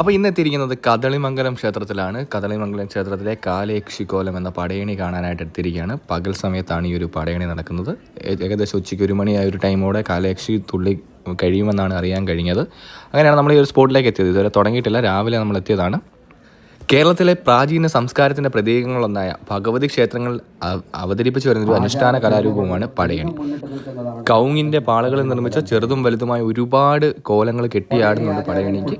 അപ്പോൾ ഇന്ന് എത്തിയിരിക്കുന്നത് കദളിമംഗലം ക്ഷേത്രത്തിലാണ്. കദളിമംഗലം ക്ഷേത്രത്തിലെ കാലേക്ഷിക്കോലം എന്ന പടയണി കാണാനായിട്ട് എത്തിയിരിക്കുകയാണ്. പകൽ സമയത്താണ് ഈ ഒരു പടയണി നടക്കുന്നത്. ഏകദേശം ഉച്ചയ്ക്ക് ഒരു മണിയായ ഒരു ടൈമോടെ കാലേക്ഷി തുള്ളി കഴിയുമെന്നാണ് അറിയാൻ കഴിഞ്ഞത്. അങ്ങനെയാണ് നമ്മൾ ഈ ഒരു സ്പോട്ടിലേക്ക് എത്തിയത്. ഇതുവരെ തുടങ്ങിയിട്ടില്ല. രാവിലെ നമ്മൾ എത്തിയതാണ്. കേരളത്തിലെ പ്രാചീന സംസ്കാരത്തിന്റെ പ്രതീകങ്ങളൊന്നായ ഭഗവതി ക്ഷേത്രങ്ങൾ അവ- അവതരിപ്പിച്ചു വരുന്ന ഒരു അനുഷ്ഠാന കലാരൂപമാണ് പടയണി. കൗങ്ങിന്റെ പാളകളിൽ നിർമ്മിച്ച ചെറുതും വലുതുമായ ഒരുപാട് കോലങ്ങൾ കെട്ടിയാടുന്നുണ്ട് പടയണിക്ക്.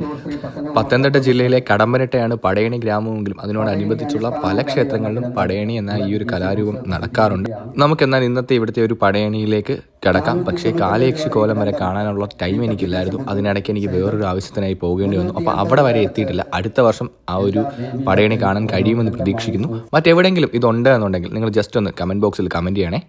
പത്തനംതിട്ട ജില്ലയിലെ കടമ്പനട്ടയാണ് പടയണി ഗ്രാമമെങ്കിലും അതിനോടനുബന്ധിച്ചുള്ള പല ക്ഷേത്രങ്ങളിലും പടയണി എന്ന ഈ ഒരു കലാരൂപം നടക്കാറുണ്ട്. നമുക്കെന്നാൽ ഇന്നത്തെ ഇവിടുത്തെ ഒരു പടയണിയിലേക്ക് കിടക്കാം. പക്ഷേ കാലയക്ഷി കോലം വരെ കാണാനുള്ള ടൈം എനിക്കില്ലായിരുന്നു. അതിനിടയ്ക്ക് എനിക്ക് വേറൊരു ആവശ്യത്തിനായി പോകേണ്ടി വന്നു. അപ്പോൾ അവിടെ വരെ എത്തിയിട്ടില്ല. അടുത്ത വർഷം ആ ഒരു പടയണി കാണാൻ കഴിയുമെന്ന് പ്രതീക്ഷിക്കുന്നു. മറ്റെവിടെയെങ്കിലും ഇതുണ്ട് എന്നുണ്ടെങ്കിൽ നിങ്ങൾ ജസ്റ്റ് ഒന്ന് കമന്റ് ബോക്സിൽ കമന്റ് ചെയ്യണേ.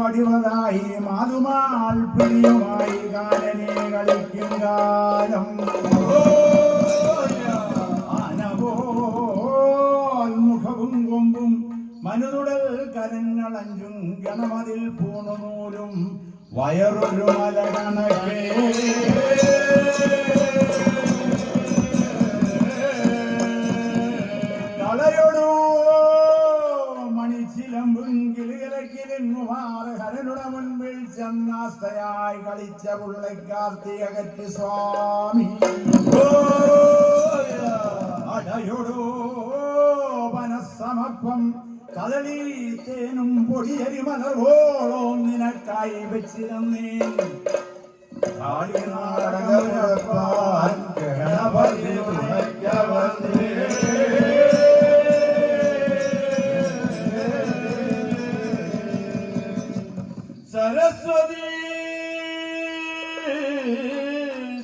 വടിവതായി മാതുമാൽ പ്രിയമായി കാലനെ കളിക്കും കാലം ആനപോൽ മുഖവും കൊമ്പും മനുതുടൽ കരങ്ങളഞ്ചും ഗണമതിൽ പൂണുനൂലും വയറൊരു മല കളയൊടോ കിളികലക്കിലുമാറ് ഹരനുടെ മുൻപിൽ ചെന്നാസ്തയായി കളിച്ച പുള്ളി കറ്റി സ്വാമി. അടയൊടോ കദളി തേനും പൊടിയരി മലർവോളവും നിനക്കായി വെച്ചിരുന്നേ. കാളിനാടകപ്പാൻ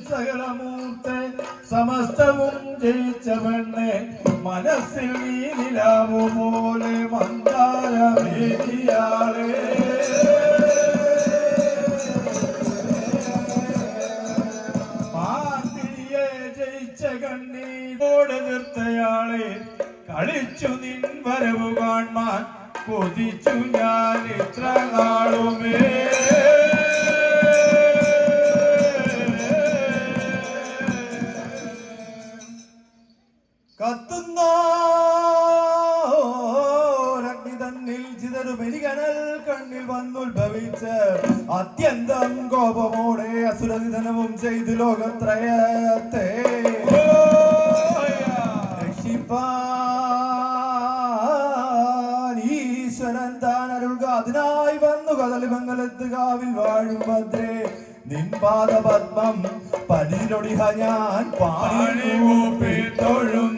സകലമൂർത്ത സമസ്തവും ജയിച്ചവണ്ണെ മനസ്സിൽ നീ നിലാവു ജയിച്ച കണ്ണീരോട് തീർത്തയാളെ കളിച്ചു നിൻ വരവ് കാൺമാൻ കൊതിച്ചു ഞാൻ ഇത്ര നാളുമേ. മെലികനൽ കണ്ണിൽ വന്നുത്ഭവിച്ച് അത്യന്തം കോപമോടെ അസുരനിധനവും ചെയ്തു ലോകത്രയത്തെ. ഈശ്വരൻ താൻ അരുൾക. അതിനായി വന്നു കദളിമംഗലത്ത് കാവിൽ വാഴും ഭദ്രേ. നിൻപാദ പത്മം പതിലൊടിഹ ഞാൻ പാടി തൊഴും.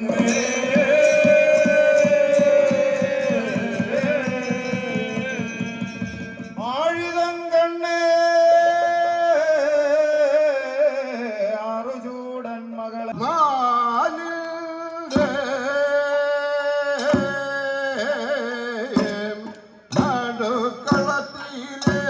ile